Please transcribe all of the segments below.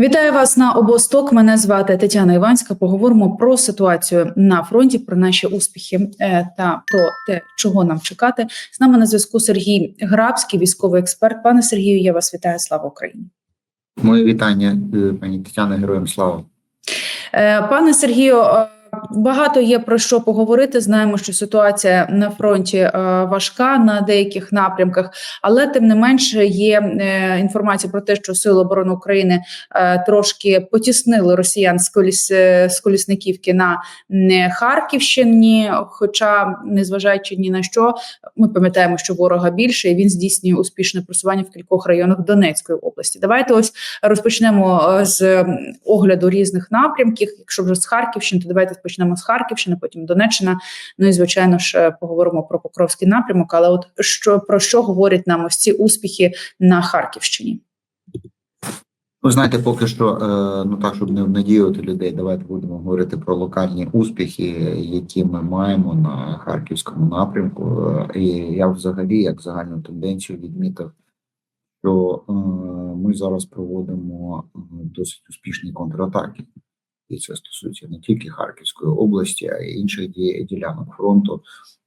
Вітаю вас на обосток. Мене звати Тетяна Іванська. Поговоримо про ситуацію на фронті, про наші успіхи е, та про те, чого нам чекати. З нами на зв'язку Сергій Грабський, військовий експерт. Пане Сергію, я вас вітаю. Слава Україні. Моє вітання, е, пані Тетяна, героям слава. Е, Пане Сергію, багато є про що поговорити. Знаємо, що ситуація на фронті е, важка на деяких напрямках, але тим не менше є е, інформація про те, що Сили оборони України е, трошки потіснили росіян з коліс з колісниківки на Харківщині. Хоча, незважаючи ні на що, ми пам'ятаємо, що ворога більше і він здійснює успішне просування в кількох районах Донецької області. Давайте ось розпочнемо з огляду різних напрямків. Якщо вже з Харківщини, то давайте почнемо з Харківщини, потім Донеччина. Ну і звичайно ж е, поговоримо про Покровський напрямок. Але от що про що говорять нам ось ці успіхи на Харківщині? Ви знаєте, поки що, е, ну так, щоб не надіювати людей, давайте будемо говорити про локальні успіхи, які ми маємо на харківському напрямку. Е, І я взагалі, як загальну тенденцію, відмітив, що ми зараз проводимо досить успішні контратаки. І це стосується не тільки Харківської області, а й інших ді- ділянок фронту.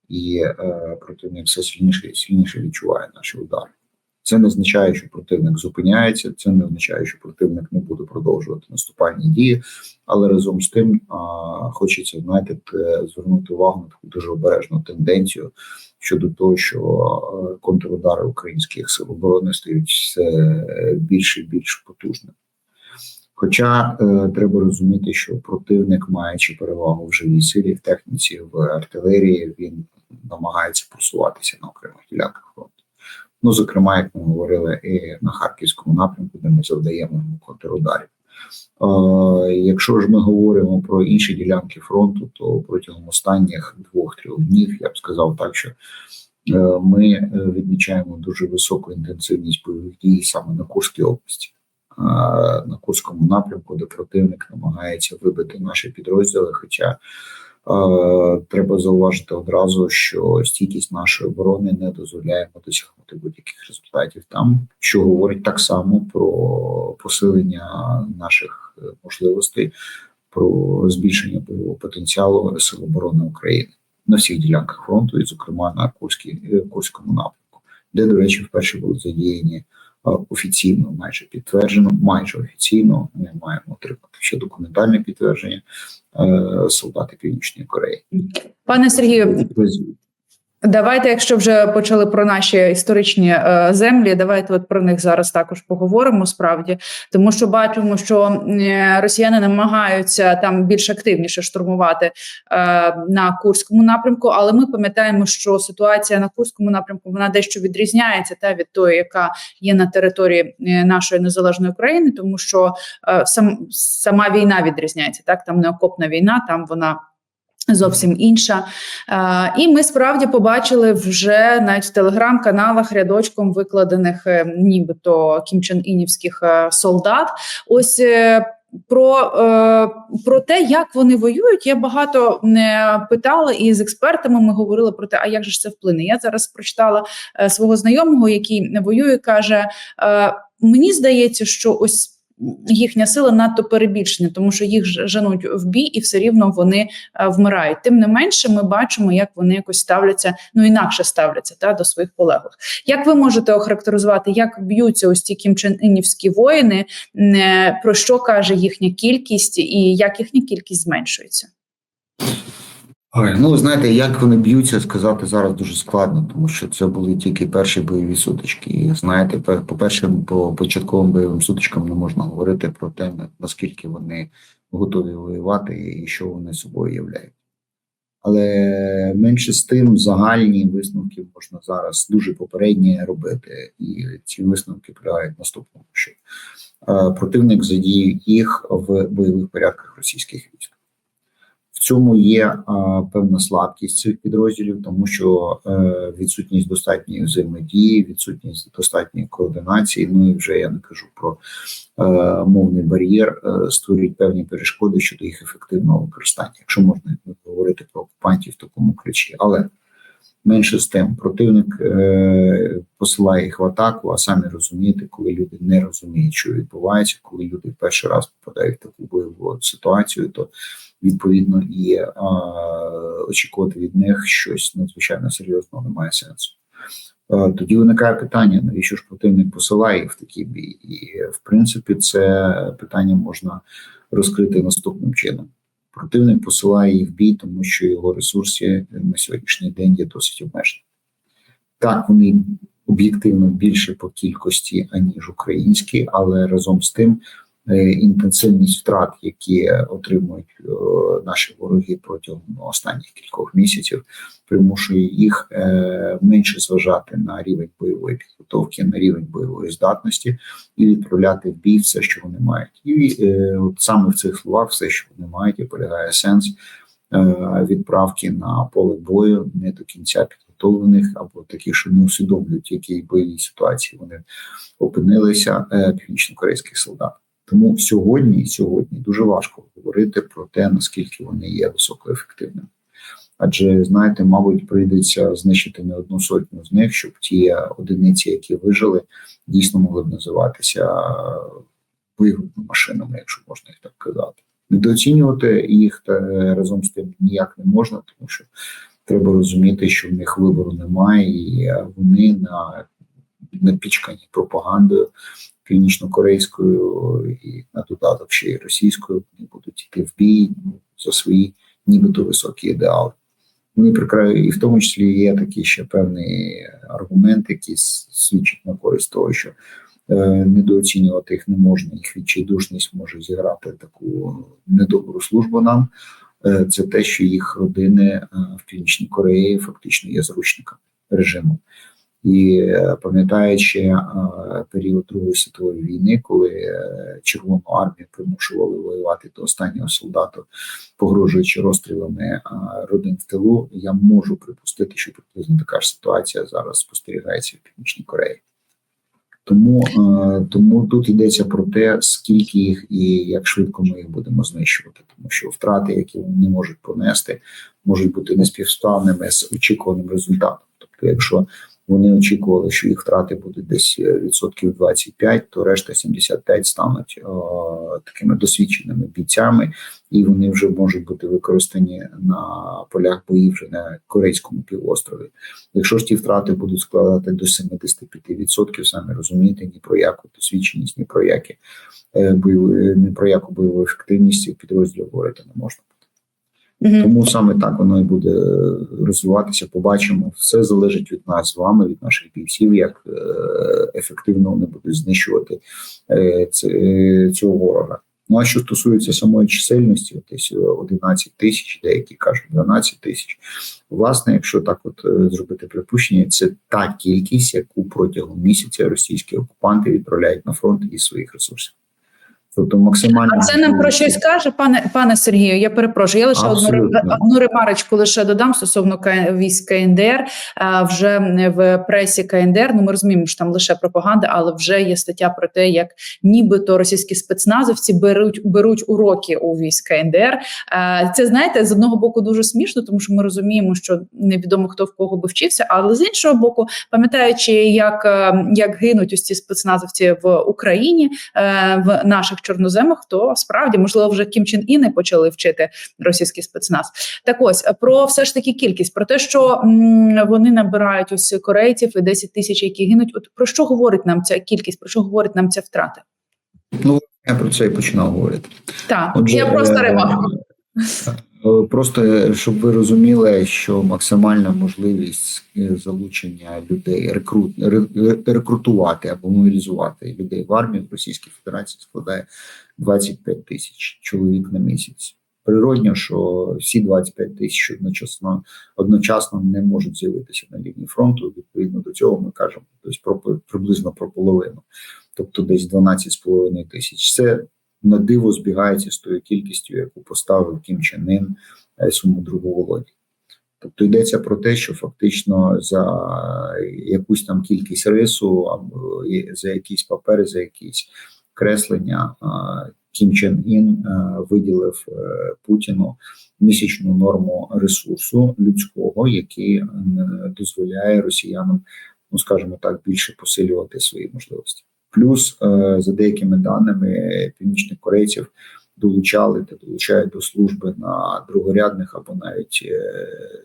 І е, противник все сильніше і сильніше відчуває наші удари. Це не означає, що противник зупиняється, це не означає, що противник не буде продовжувати наступальні дії, але разом з тим а, хочеться знаєте, звернути увагу на таку дуже обережну тенденцію щодо того, що е, контрудари українських сил оборони стають все більше і більш потужними. Хоча е, треба розуміти, що противник, маючи перевагу в живій силі, в техніці, в артилерії, він намагається просуватися на окремих ділянках фронту. Ну, зокрема, як ми говорили, і на харківському напрямку, де ми завдаємо йому контрударів. Е, якщо ж ми говоримо про інші ділянки фронту, то протягом останніх двох-трьох днів я б сказав так, що е, ми е, відмічаємо дуже високу інтенсивність бойових дій саме на Курській області, на Курському напрямку, де противник намагається вибити наші підрозділи. Хоча Треба зауважити одразу, що стійкість нашої оборони не дозволяє досягнути будь-яких результатів там, що говорить так само про посилення наших е, можливостей, про збільшення бойового потенціалу Сил оборони України на всіх ділянках фронту, і, зокрема, на Курській е, Курському напрямку, де, до речі, вперше були задіяні офіційно, майже підтверджено, майже офіційно. Ми маємо отримати ще документальне підтвердження е, солдати Північної Кореї. Пане Сергію, Давайте, якщо вже почали про наші історичні е, землі, давайте от про них зараз також поговоримо. Справді, тому що бачимо, що росіяни намагаються там більш активніше штурмувати е, на Курському напрямку, але ми пам'ятаємо, що ситуація на Курському напрямку вона дещо відрізняється та від тої, яка є на території е, нашої незалежної країни, тому що сам сама війна відрізняється. Так, там не окопна війна, там вона. Зовсім інша, Е, і ми справді побачили вже навіть в телеграм-каналах рядочком викладених, е, нібито кімчен-інівських е, солдат. Ось про, про те, як вони воюють, я багато не питала, і з експертами ми говорили про те, а як же ж це вплине. Я зараз прочитала свого знайомого, який воює, каже: мені здається, що ось. Їхня сила надто перебільшена, тому що їх женуть в бій, і все рівно вони е, вмирають. Тим не менше, ми бачимо, як вони якось ставляться, ну інакше ставляться та до своїх полеглих. Як ви можете охарактеризувати, як б'ються ось ці кімченінівські воїни? е, Про що каже їхня кількість, і як їхня кількість зменшується? Ой, ну знаєте, як вони б'ються, сказати зараз дуже складно, тому що це були тільки перші бойові сутички. І знаєте, по першим по початковим бойовим сутичкам не можна говорити про те, наскільки вони готові воювати і що вони собою являють. Але менше з тим загальні висновки можна зараз дуже попередні робити, і ці висновки полягають наступному, що е, противник задіє їх в бойових порядках російських військ. Цьому є а, певна слабкість цих підрозділів, тому що е, відсутність достатньої взаємодії, відсутність достатньої координації. Ну і вже я не кажу про е, мовний бар'єр, е, створюють певні перешкоди щодо їх ефективного використання, якщо можна говорити про окупантів в такому ключі. Але Менше з тим, противник е, посилає їх в атаку, а самі розумієте, коли люди не розуміють, що відбувається, коли люди перший раз попадають в таку бойову ситуацію, то відповідно і е, очікувати від них щось надзвичайно серйозного немає сенсу. Е, Тоді виникає питання, навіщо ж противник посилає в такий бій? І в принципі, це питання можна розкрити наступним чином. Противник посилає їх в бій, тому що його ресурси на сьогоднішній день є досить обмежені. Так, вони об'єктивно більше по кількості, аніж українські, але разом з тим інтенсивність втрат, які отримують е, наші вороги протягом останніх кількох місяців, примушує їх е, менше зважати на рівень бойової підготовки, на рівень бойової здатності і відправляти в бій все, що вони мають. І е, от саме в цих словах, все, що вони мають, і полягає сенс е, відправки на поле бою не до кінця підготовлених або таких, що не усвідомлюють, в якій бойовій ситуації вони опинилися е, північно-корейських солдат. Тому сьогодні, сьогодні дуже важко говорити про те, наскільки вони є високоефективними. Адже знаєте, мабуть, прийдеться знищити не одну сотню з них, щоб ті одиниці, які вижили, дійсно могли б називатися бойовими машинами, якщо можна їх так казати. Недооцінювати їх та разом з тим ніяк не можна, тому що треба розуміти, що в них вибору немає, і вони на напічкані пропагандою північно-корейською і на додаток ще й російською. Вони будуть йти в бій ну, за свої нібито високі ідеали. Вони прикраю, і в тому числі є такий ще певний аргумент, який свідчить на користь того, що е, недооцінювати їх не можна, їх відчайдушність може зіграти таку недобру службу нам. Е, це те, що їх родини е, в Північній Кореї фактично є зручниками режиму. І е, пам'ятаючи е, період Другої світової війни, коли е, Червону армію примушували воювати до останнього солдата, погрожуючи розстрілами родин в тилу, я можу припустити, що приблизно така ж ситуація зараз спостерігається в Північній Кореї. Тому, тому тут йдеться про те, скільки їх і як швидко ми їх будемо знищувати, тому що втрати, які вони можуть понести, можуть бути неспівставними з очікуваним результатом. Тобто, якщо вони очікували, що їх втрати будуть десь е, відсотків 25, то решта 75 стануть о, такими досвідченими бійцями, і вони вже можуть бути використані на полях боїв вже на корейському півострові. Якщо ж ті втрати будуть складати до 75%, самі розумієте, ні про яку досвідченість, ні про які е, бойові, ні про яку бойову ефективність підрозділу говорити не можна. Мгм. Тому саме так воно і буде розвиватися. Побачимо, все залежить від нас з вами, від наших бійців, як е, ефективно вони будуть знищувати е, е, цього ворога. Ну а що стосується самої чисельності, десь 11 тисяч, деякі кажуть 12 тисяч. Власне, якщо так от е, зробити припущення, це та кількість, яку протягом місяця російські окупанти відправляють на фронт із своїх ресурсів. Тобто максимально А це нам про щось каже, пане пане Сергію. Я перепрошую. Я лише одну, Абсолютно. одну ремарочку лише додам стосовно військ КНДР. А, вже в пресі КНДР. Ну ми розуміємо, що там лише пропаганда, але вже є стаття про те, як нібито російські спецназовці беруть беруть уроки у військ КНДР. А, Це знаєте, з одного боку дуже смішно, тому що ми розуміємо, що невідомо хто в кого би вчився, але з іншого боку, пам'ятаючи, як, е, як гинуть ось ці спецназовці в Україні е, в наших чорноземах, то справді можливо вже Кім Чен Іни почали вчити російський спецназ. Так ось про все ж таки кількість, про те, що м, вони набирають ось корейців і 10 тисяч, які гинуть. От про що говорить нам ця кількість? Про що говорить нам ця втрата? Ну я про це і починав говорити. Так, Отже, я просто е, ремарку. Е, Просто е, щоб ви розуміли, що максимальна можливість е, залучення людей, рекрут, ре- рекрутувати або мобілізувати людей в армію в Російській Федерації складає 25 тисяч чоловік на місяць. Природньо, що всі 25 тисяч одночасно одночасно не можуть з'явитися на лінії фронту. Відповідно до цього ми кажемо тобто про приблизно про половину, тобто десь 12,5 тисяч. Це на диво збігається з тою кількістю, яку поставив Кім Чен Ін е, своєму другу Володі. Тобто йдеться про те, що фактично за якусь там кількість рису, або за якісь папери, за якісь креслення, Кім Чен Ін е, виділив е, Путіну місячну норму ресурсу людського, який е, дозволяє росіянам, ну скажімо так, більше посилювати свої можливості. Плюс, е, за деякими даними, північних корейців долучали та долучають до служби на другорядних або навіть е,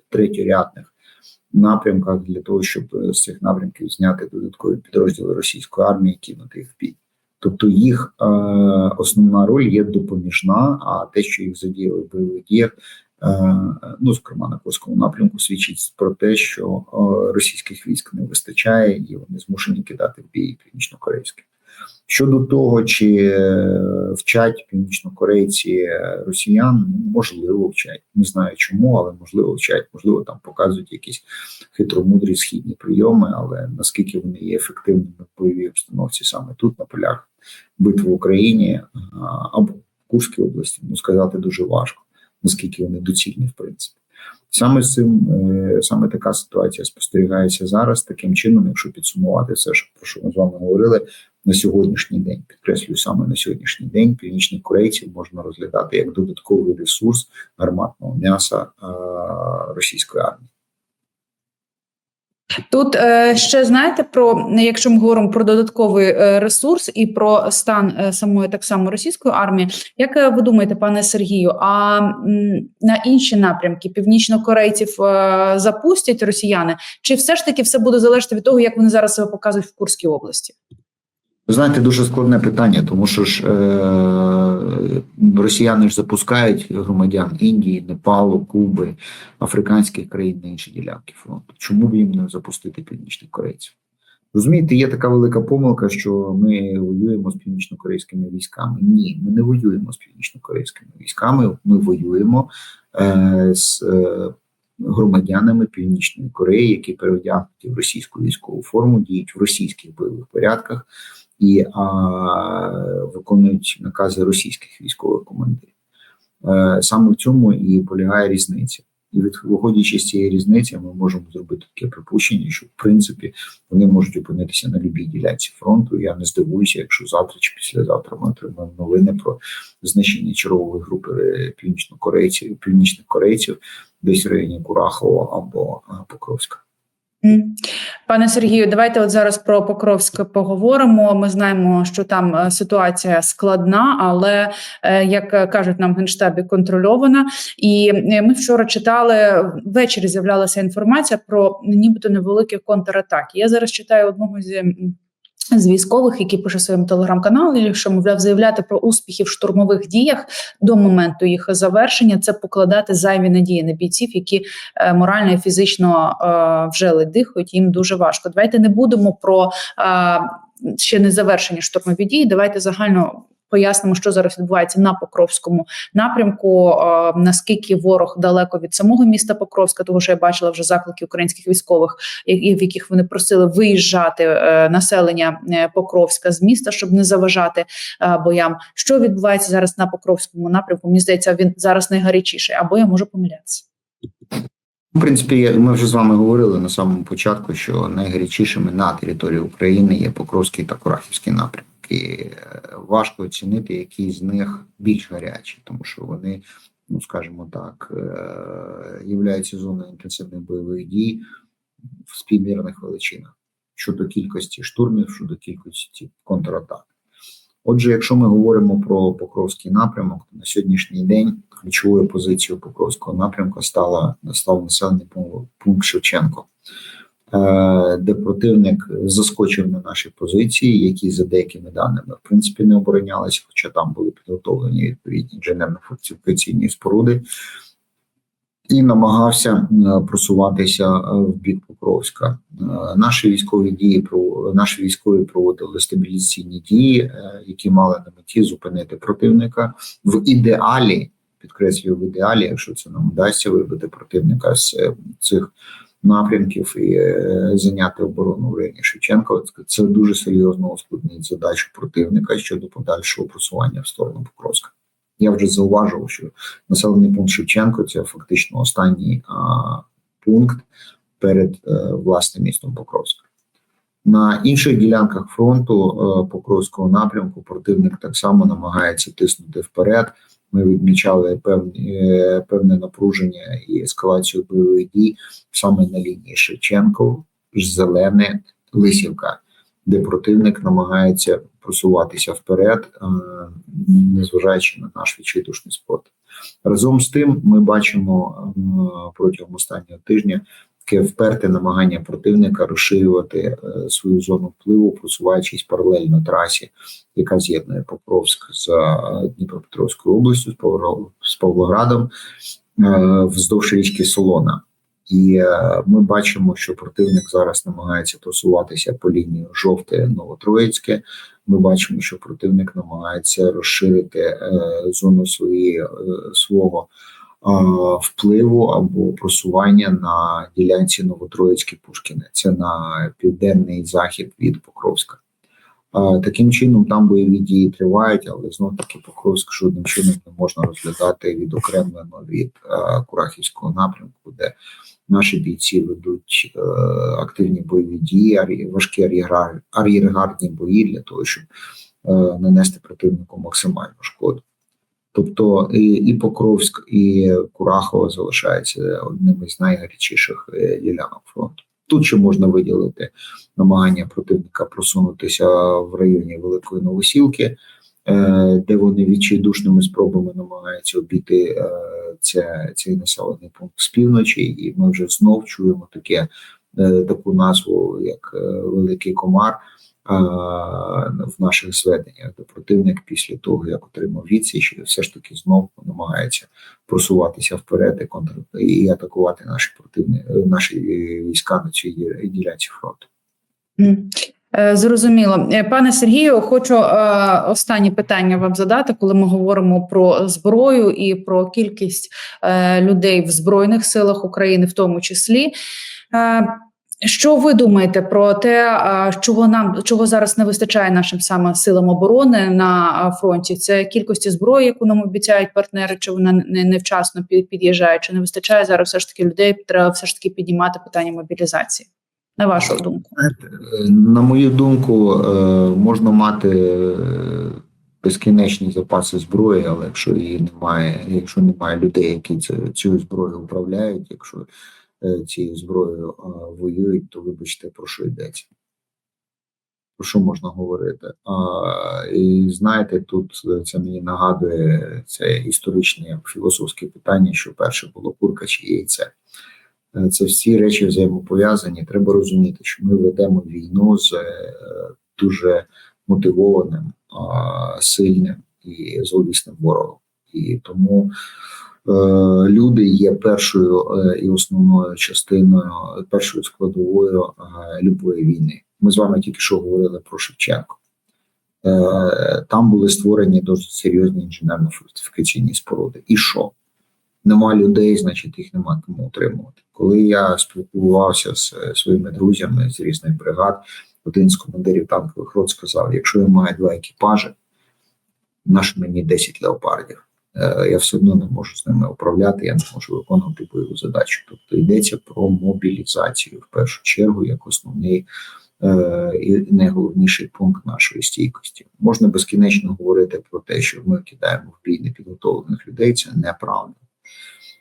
третьорядних напрямках для того, щоб з цих напрямків зняти додаткові підрозділи російської армії, і кинути їх в бій. Тобто їх е, основна роль є допоміжна, а те, що їх задіяли в бойових діях, ну зокрема на Курському напрямку, свідчить про те, що е, російських військ не вистачає, і вони змушені кидати в бій північнокорейські. Щодо того, чи е, вчать північнокорейці е, росіян, можливо, вчать. Не знаю чому, але можливо вчать. Можливо, там показують якісь хитромудрі східні прийоми, але наскільки вони є ефективними в бойовій обстановці саме тут, на полях битви в Україні або в Курській області, ну сказати дуже важко, наскільки вони доцільні, в принципі. Саме з цим е, саме така ситуація спостерігається зараз. Таким чином, якщо підсумувати все, що про що ми з вами говорили на сьогоднішній день, підкреслюю саме на сьогоднішній день, північних корейців можна розглядати як додатковий ресурс гарматного м'яса е, російської армії. Тут е, ще знаєте про якщо ми говоримо про додатковий е, ресурс і про стан е, самої так само російської армії, як ви думаєте, пане Сергію? А на інші напрямки північнокорейців запустять росіяни, чи все ж таки все буде залежати від того, як вони зараз себе показують в Курській області? Знаєте, дуже складне питання, тому що ж е, росіяни ж запускають громадян Індії, Непалу, Куби, африканських країн на інші ділянки фронту. Чому б їм не запустити північних корейців? Розумієте, є така велика помилка, що ми воюємо з північно-корейськими військами. Ні, ми не воюємо з північно-корейськими військами. Ми воюємо е, з е, громадянами Північної Кореї, які переодягнуті в російську військову форму, діють в російських бойових порядках і а, виконують накази російських військових командирів. Е, саме в цьому і полягає різниця. І від виходячи з цієї різниці, ми можемо зробити таке припущення, що в принципі вони можуть опинитися на любій ділянці фронту. Я не здивуюся, якщо завтра чи післязавтра ми отримаємо новини про знищення чергової групи північнокорейців, північних корейців десь в районі Курахова або Покровська. Пане Сергію, давайте от зараз про Покровське поговоримо. Ми знаємо, що там е, ситуація складна, але е, як е, кажуть нам генштабі, контрольована. І ми вчора читали ввечері. З'являлася інформація про нібито невеликі контратаки. Я зараз читаю одного з. З військових, які пише в своєму телеграм-каналі, що мовляв заявляти про успіхи в штурмових діях до моменту їх завершення, це покладати зайві надії на бійців, які е, морально і фізично е, вже дихають. Їм дуже важко. Давайте не будемо про е, ще не завершені штурмові дії. Давайте загально. Пояснимо, що зараз відбувається на Покровському напрямку. е, Наскільки ворог далеко від самого міста Покровська, того що я бачила вже заклики українських військових, в яких вони просили виїжджати е, населення е, Покровська з міста, щоб не заважати боям. Що відбувається зараз на Покровському напрямку? Мені здається, він зараз найгарячіший, або я можу помилятися. В принципі, ми вже з вами говорили на самому початку, що найгарячішими на території України є Покровський та Курахівський напрямки. І е, важко оцінити, які з них більш гарячі, тому що вони, ну скажімо так, е, являються зоною інтенсивних бойових дій в співмірних величинах. Щодо кількості штурмів, щодо кількості контратак. Отже, якщо ми говоримо про Покровський напрямок, то на сьогоднішній день ключовою позицією Покровського напрямку стала став населений пункт- Шевченко, де противник заскочив на наші позиції, які за деякими даними в принципі не оборонялися, хоча там були підготовлені відповідні інженерно-фортифікаційні споруди. І намагався е, просуватися е, в бік Покровська. Е, Наші військові дії наші військові проводили стабілізаційні дії, е, які мали на меті зупинити противника в ідеалі. Підкреслюю в ідеалі, якщо це нам вдасться вибити противника з е, цих напрямків і е, зайняти оборону в районі Шевченка. Це дуже серйозно ускладнить задачу противника щодо подальшого просування в сторону Покровська. Я вже зауважував, що населений пункт Шевченко це фактично останній а, пункт перед е, власним містом Покровська. На інших ділянках фронту е, Покровського напрямку противник так само намагається тиснути вперед. Ми відмічали певні, е, певне напруження і ескалацію бойових дій саме на лінії Шевченков, Зелене, Лисівка, де противник намагається просуватися вперед, е, незважаючи на наш відчайдушний спорт. Разом з тим, ми бачимо е, протягом останнього тижня таке вперте намагання противника розширювати е, свою зону впливу, просуваючись паралельно трасі, яка з'єднує Покровськ з е, Дніпропетровською областю, з Павло- з Павлоградом е, вздовж річки Солона. І ми бачимо, що противник зараз намагається просуватися по лінії жовте Новотроїцьке. Ми бачимо, що противник намагається розширити зону своєї свого впливу або просування на ділянці Новотроїцьке Пушкіне. Це на південний захід від Покровська. Е, Таким чином, там бойові дії тривають, але знов таки Покровськ жодним чином не можна розглядати відокремлено від е, Курахівського напрямку, де наші бійці ведуть е, активні бойові дії, важкі ар'єргардні бої для того, щоб е, нанести противнику максимальну шкоду. Тобто і, і Покровськ, і Курахово залишаються одними з найгарячіших е, ділянок фронту. Тут ще можна виділити намагання противника просунутися в районі Великої Новосілки, е, де вони відчайдушними спробами намагаються обійти е, це, цей населений пункт з півночі, і ми вже знов чуємо таке, е, таку назву, як е, Великий Комар е, в наших зведеннях, де противник після того, як отримав відсіч, все ж таки знов намагається просуватися вперед і контр і атакувати наші противні наші війська на цій ділянці фронту. Е, Зрозуміло, Е, пане Сергію, хочу е, останнє питання вам задати, коли ми говоримо про зброю і про кількість людей в збройних силах України, в тому числі. Що ви думаєте про те, чого нам чого зараз не вистачає нашим саме силам оборони на фронті? Це кількості зброї, яку нам обіцяють партнери, чи вона не невчасно під'їжджає, чи не вистачає зараз все ж таки людей? Треба все ж таки піднімати питання мобілізації. На вашу думку. Е, На мою думку, е, можна мати е, безкінечні запаси зброї, але якщо її немає, якщо немає людей, які цю, зброю управляють, якщо цією зброєю е, воюють, то вибачте, про що йдеться. Про що можна говорити? А, і знаєте, тут е, це мені нагадує це історичне філософське питання, що перше було курка чи яйце. Е, Це всі речі взаємопов'язані. Треба розуміти, що ми ведемо війну з е, дуже мотивованим, сильним і зловісним ворогом. І тому е, люди є першою е, і основною частиною, першою складовою е, любої війни. Ми з вами тільки що говорили про Шевченко. Е, Там були створені досить серйозні інженерно-фортифікаційні споруди. І що? Нема людей, значить їх нема кому утримувати. Коли я спілкувався з е, своїми друзями з різних бригад, один з командирів танкових рот сказав: якщо я маю два екіпажі, наш мені 10 леопардів. Е, Я все одно не можу з ними управляти, я не можу виконувати бойову задачу. Тобто йдеться про мобілізацію в першу чергу як основний е, і найголовніший пункт нашої стійкості. Можна безкінечно говорити про те, що ми кидаємо в бій непідготовлених людей. Це неправда.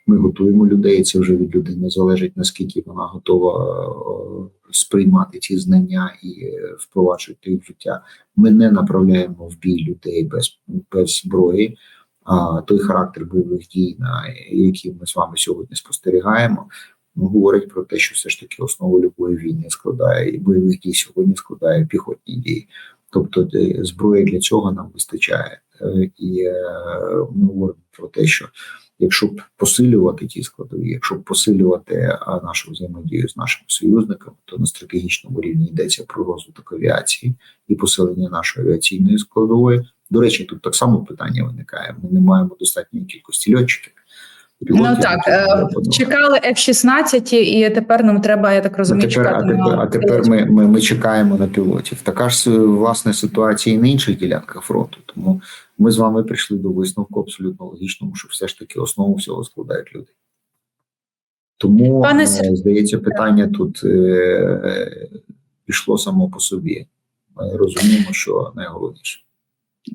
Ми готуємо людей. Це вже від людини залежить наскільки вона готова е, сприймати ці знання і впроваджувати їх в життя. Ми не направляємо в бій людей без, без зброї. А той характер бойових дій, на які ми з вами сьогодні спостерігаємо, ну, говорить про те, що все ж таки основу любої війни складає і бойових дій сьогодні складає піхотні дії. Тобто е, зброї для цього нам вистачає. Е, І е, ми говоримо про те, що якщо б посилювати ті складові, якщо б посилювати нашу взаємодію з нашими союзниками, то на стратегічному рівні йдеться про розвиток авіації і посилення нашої авіаційної складової. До речі, тут так само питання виникає. Ми не маємо достатньої кількості льотчиків. Ну так, які е, чекали F-16, і тепер нам треба, я так А розумію, тепер, а чекати тепер, на а тепер ми, ми, ми чекаємо на пілотів. Така ж власне ситуація і на інших ділянках фронту. Тому ми з вами прийшли до висновку абсолютно логічному, що все ж таки основу всього складають люди. Тому Пане е, здається, питання тут е, пішло само по собі. Ми розуміємо, що найголовніше.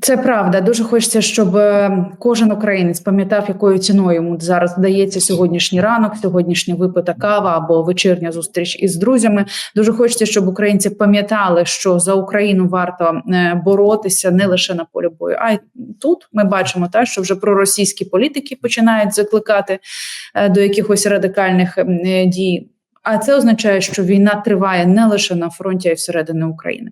Це правда. Дуже хочеться, щоб е, кожен українець пам'ятав, якою ціною йому зараз дається сьогоднішній ранок, сьогоднішня випита кава або вечірня зустріч із друзями. Дуже хочеться, щоб українці пам'ятали, що за Україну варто е, боротися не лише на полі бою, а й тут ми бачимо та що вже проросійські політики починають закликати е, до якихось радикальних дій. А це означає, що війна триває не лише на фронті, а й всередині України.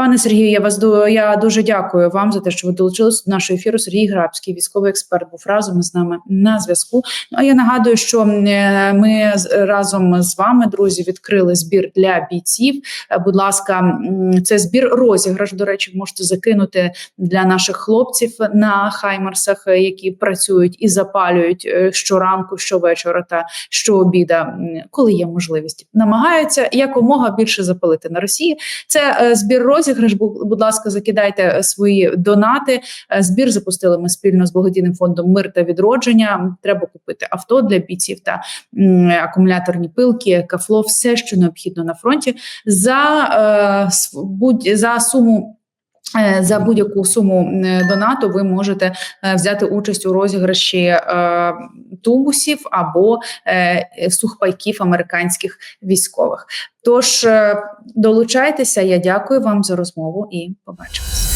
Пане Сергію, я вас я дуже дякую вам за те, що ви долучились до нашого ефіру. Сергій Грабський, військовий експерт, був разом з нами на зв'язку. Ну а я нагадую, що е, ми разом з вами, друзі, відкрили збір для бійців. Е, Будь ласка, це збір розіграш. До речі, можете закинути для наших хлопців на хаймерсах, е, які працюють і запалюють щоранку, щовечора та щообіда, коли є можливість. Намагаються якомога більше запалити на Росії. Це збір розіграш. Бу- Будь ласка, закидайте е, свої донати. Е, Збір запустили ми спільно з благодійним фондом Мир та відродження. Треба купити авто для бійців та акумуляторні пилки, кафло, все, що необхідно на фронті. За е, будь за суму. Е, За будь-яку суму донату ви можете е, взяти участь у розіграші е, тубусів або сухпайків американських військових. Тож долучайтеся. Я дякую вам за розмову і побачимось.